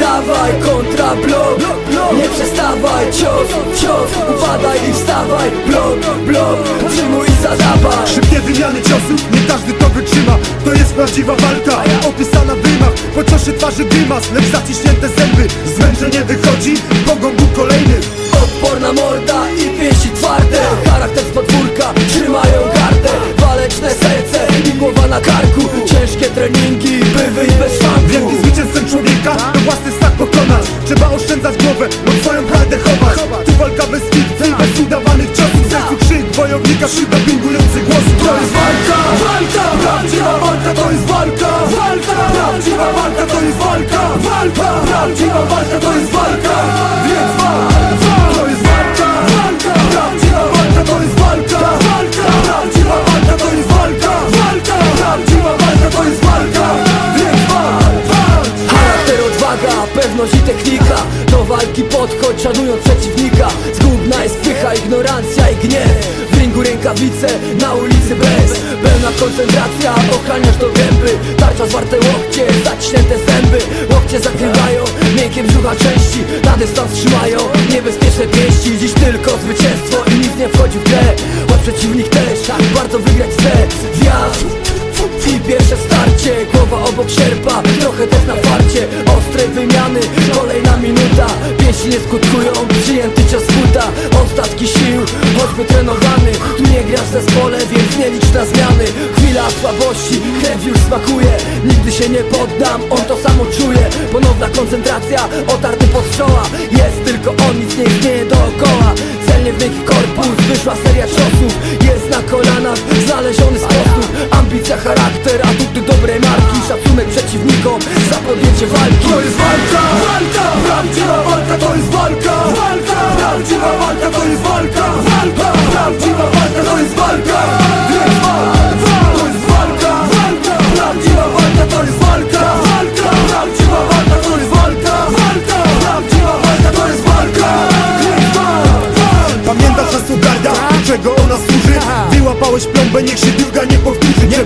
dawaj, kontra blok Nie przestawaj, cios, cios. Upadaj i wstawaj, blok, blok Przyjmuj i zadawaj. Szybkie wymiany ciosów, nie każdy to wytrzyma. To jest prawdziwa walka, opisana w rymach. Po twarzy grymas, lecz zaciśnięte zęby. Zmęczenie wychodzi, pogą był kolejny Tu walka bez fikcji, bez udawanych ciosów W sercu krzyk wojownika wśród dopingujący głosów To jest walka, walka, Do walki podchodź, szanując przeciwnika. Zgubna jest pycha, ignorancja i gniew. W ringu rękawice, na ulicy bez. Pełna koncentracja, ochraniasz do gęby. Tarcza zwarte łokcie, zaciśnięte zęby. Łokcie zakrywają, miękkie brzucha części. Na dystans trzymają, niebezpieczne pięści. Dziś tylko zwycięstwo i nic nie wchodzi w grę. Choć przeciwnik też, bardzo wygrać chce Wjazd i pierwsze starcie, głowa obok sierpa Trochę też na farcie, ostrej wymiany pięści nie skutkują Przyjęty cios buta, ostatki sił Choćby trenowany, tu nie grasz w zespole Więc nie licz na zmiany. Chwila słabości, krew już smakuje. Nigdy się nie poddam, on to samo czuje. Ponowna koncentracja, otarty pod czoła. Jest tylko on, nic nie istnieje dookoła. Celnie w miękki korpus, wyszła seria ciosów. Jest na kolanach, znaleziony sposób. Ambicja, charakter, atuty dobrej marki. Szacunek przeciwnikom za podjęcie walki. To jest walka,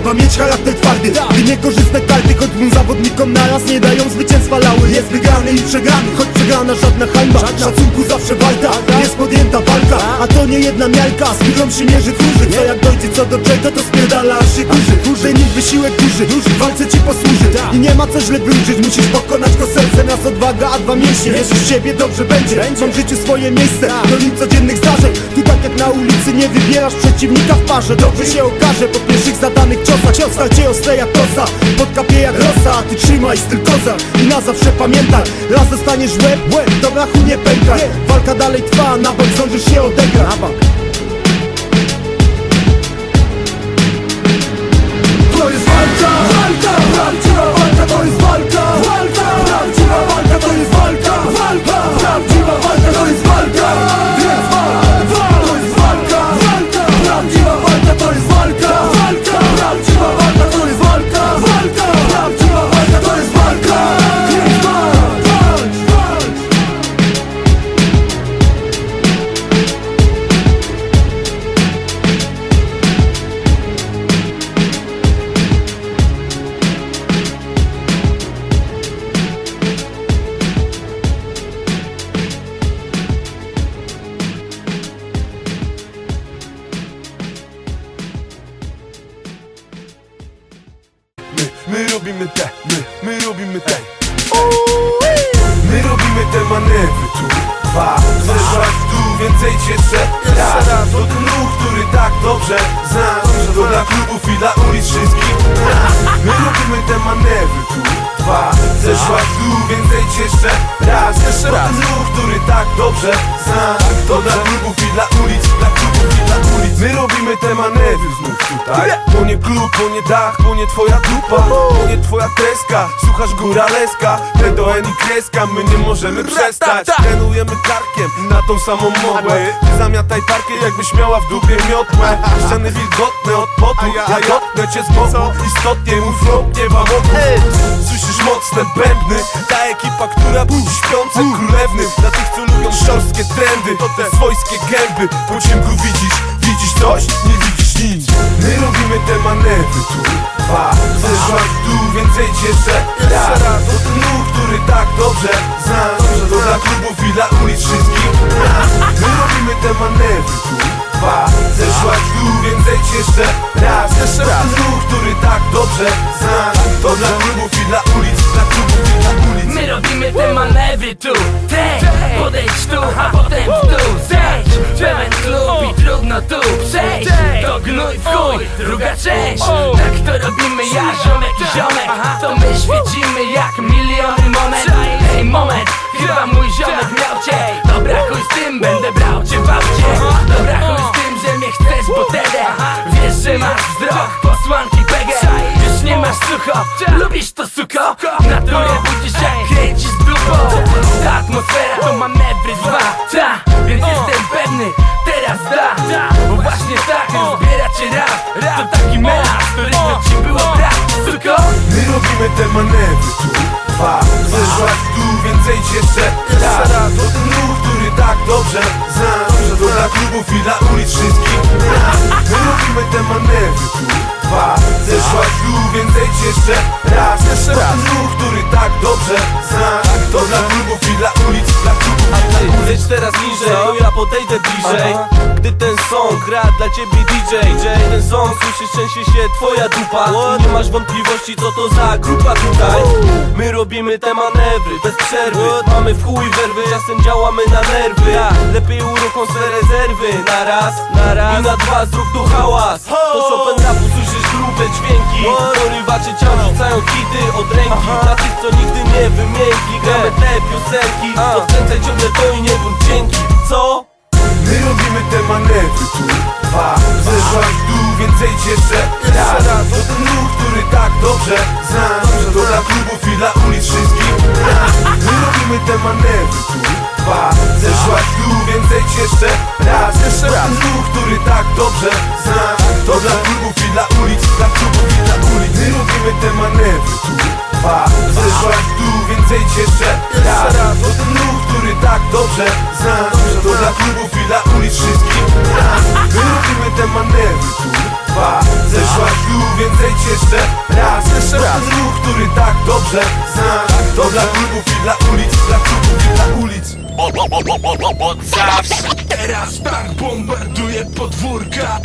Trzeba mieć charakter twardy, gdy niekorzystne karty Choć dwóm zawodnikom naraz nie dają zwycięstwa lały. Jest wygrany i przegrany, choć przegrana żadna hańba. Szacunku zawsze walka, jest podjęta walka. A to nie jedna miarka, z którą się mierzy kurzy Co jak dojdzie co do czego, to spierdala aż się kurzy. Trening wysiłek duży, w walce ci posłuży. I nie ma co źle wróżyć, musisz pokonać go odwaga, a dwa mięśnie, wierzysz w siebie, dobrze będzie. Mam w życiu swoje miejsce, do nim codziennych zdarzeń. Tu tak jak na ulicy nie wybierasz przeciwnika w parze. Dobrze się okaże po pierwszych zadanych ciosach. Cios cię ostre jak kosa, podkapie jak rosa A ty trzymaj styl kozak i na zawsze pamiętaj Raz dostaniesz w łeb, łeb, do brachu nie pękaj. Walka dalej trwa, na bok zdążysz się odegrać. To jest walka, walka, prawdziwa walka to jest walka my, my robimy te. My robimy te manewry tu. Dwa, zeszłaś w więcej cię jeszcze raz. To ten ruch, który tak dobrze znasz. To dla klubów i dla ulic wszystkich. My robimy te manewry tu Dwa, zeszłaś w dół, więcej cię jeszcze raz. To ten ruch, który tak dobrze znasz To dla klubów i dla ulic, dla klubów i dla ulic. My robimy te manewry znów tutaj. To nie klub, to nie dach, to nie twoja dupa To nie twoja kreska, słuchasz góraleska PDN i kreska, my nie możemy przestać. Trenujemy karkiem na tą samą mogłę. Ty zamiataj parkiet jakbyś miała w dupie miotłę. Ściany wilgotne od potu, ja jotnę cię z boku. Istotnie lobnie wam Słyszysz mocne bębny, ta ekipa, która budzi śpiące królewny. Dla tych, co lubią szorstkie trendy, to te swojskie gęby. Po ciemku widzisz, widzisz coś, nie widzisz nic. My robimy te manewry tu. Dwa Zeszłaś w dół, więc zejdź jeszcze raz. To ten ruch, który tak dobrze znasz To dla klubów i dla ulic wszystkich. My robimy te manewry tu. Dwa Zeszłaś w dół, więc zejdź jeszcze raz Jeszcze raz. ruch, który tak dobrze znasz To dla klubów i dla ulic Dla klubów i dla ulic. My robimy te manewry tu Tej, podejdź tu, a potem w dół. Zejdź, pełen klub i trudno tu przejść. To gnój w chuj, druga część. Tak to robimy sucho, lubisz to suko? Naturę budzisz jak kręcisz dupą. Ta atmosfera to manewry dwa Ta, więc jestem pewny, teraz da. Bo właśnie tak rozbiera cię rap. To taki melanż, którego ci było brak Suko? My robimy te manewry tu Dwa. Zeszłaś w dół, więc zejdź jeszcze raz To ten ruch, który tak dobrze znasz To dla klubów i dla jeszcze raz. To ten ruch, który tak dobrze znasz. To dla klubów i dla ulic Dla klubów dla ulic. Zejdź teraz niżej, to ja podejdę bliżej. Gdy ten song gra dla ciebie DJ Ten song słyszysz częściej się twoja dupa. Nie masz wątpliwości co to za grupa tutaj. My robimy te manewry bez przerwy. Mamy w chuj werwy, czasem działamy na nerwy. Lepiej uruchom swe rezerwy. Na raz, na raz. I na dwa zrób tu hałas. To Chopin rapu, grube dźwięki. Porywacze ciał rzucają hity od ręki. Dla tych co nigdy nie wymiękli Gramy te piosenki. Odkręcaj ciągle to i nie bądź dzięki Co? My robimy te manewry tu. Dwa. Zeszłaś w dół, więc zejdź jeszcze raz. To ten ruch, który tak dobrze znasz To dla klubów i dla ulic wszystkich. My robimy te manewry tu. Dwa. Zeszłaś w dół, więc zejdź jeszcze raz. To ten ruch, który tak dobrze znasz Dwa Zeszłaś w dół, więc zejdź jeszcze raz To ten ruch, który tak dobrze znasz To dla klubów i dla ulic Dla klubów i dla ulic Teraz tak bombarduje podwórka